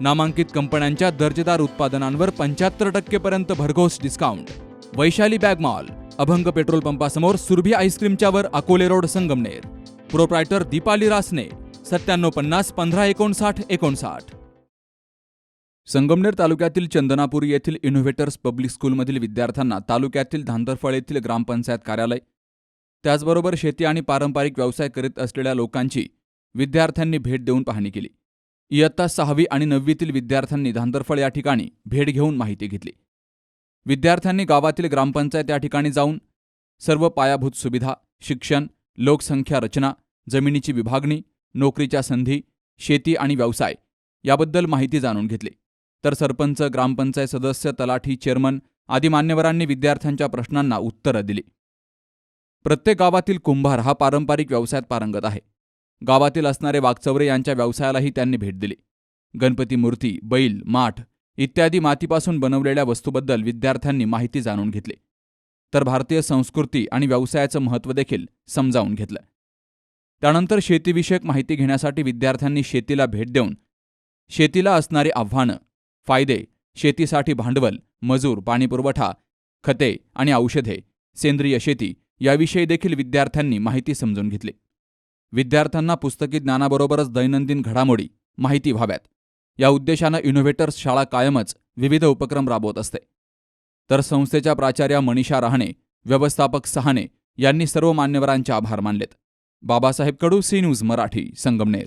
नामांकित कंपन्यांच्या दर्जेदार उत्पादनांवर पंच्याहत्तर टक्केपर्यंत भरघोस discount Vaishali bag mall Abhang petrol पंपासमोर Surabhi आईस्क्रीमच्यावर अकोले रोड संगमनेर. प्रोप्रायटर दीपाली रासने सत्त्याण्णव पन्नास पंधरा एकोणसाठ एकोणसाठ. संगमनेर तालुक्यातील चंदनापूर येथील इनोव्हेटर्स पब्लिक स्कूलमधील विद्यार्थ्यांना तालुक्यातील धांदरफळ येथील ग्रामपंचायत कार्यालय. त्याचबरोबर शेती आणि पारंपरिक व्यवसाय करीत असलेल्या लोकांची विद्यार्थ्यांनी भेट देऊन पाहणी केली. इयत्ता सहावी आणि नववीतील विद्यार्थ्यांनी धांदरफळ या ठिकाणी भेट घेऊन माहिती घेतली. विद्यार्थ्यांनी गावातील ग्रामपंचायत या ठिकाणी जाऊन सर्व पायाभूत सुविधा शिक्षण लोकसंख्या रचना जमिनीची विभागणी नोकरीच्या संधी शेती आणि व्यवसाय याबद्दल माहिती जाणून घेतली. तर सरपंच ग्रामपंचायत सदस्य तलाठी चेअरमन आदी मान्यवरांनी विद्यार्थ्यांच्या प्रश्नांना उत्तरं दिली. प्रत्येक गावातील कुंभार हा पारंपरिक व्यवसायात पारंगत आहे. गावातील असणारे वागचौरे यांच्या व्यवसायालाही त्यांनी भेट दिली. गणपती मूर्ती बैल माठ इत्यादी मातीपासून बनवलेल्या वस्तूबद्दल विद्यार्थ्यांनी माहिती जाणून घेतली. तर भारतीय संस्कृती आणि व्यवसायाचं महत्त्व देखील समजावून घेतलं. त्यानंतर शेतीविषयक माहिती घेण्यासाठी विद्यार्थ्यांनी शेतीला भेट देऊन शेतीला असणारी आव्हानं फायदे शेतीसाठी भांडवल मजूर पाणीपुरवठा खते आणि औषधे सेंद्रिय शेती याविषयी देखील विद्यार्थ्यांनी माहिती समजून घेतली. विद्यार्थ्यांना पुस्तकी ज्ञानाबरोबरच दैनंदिन घडामोडी माहिती व्हाव्यात. या उद्देशानं इनोव्हेटर्स शाळा कायमच विविध उपक्रम राबवत असते. तर संस्थेच्या प्राचार्या मनीषा रहाणे व्यवस्थापक सहाने यांनी सर्व मान्यवरांचे आभार मानलेत. Babasaheb Kadu C news Marathi Sangamner.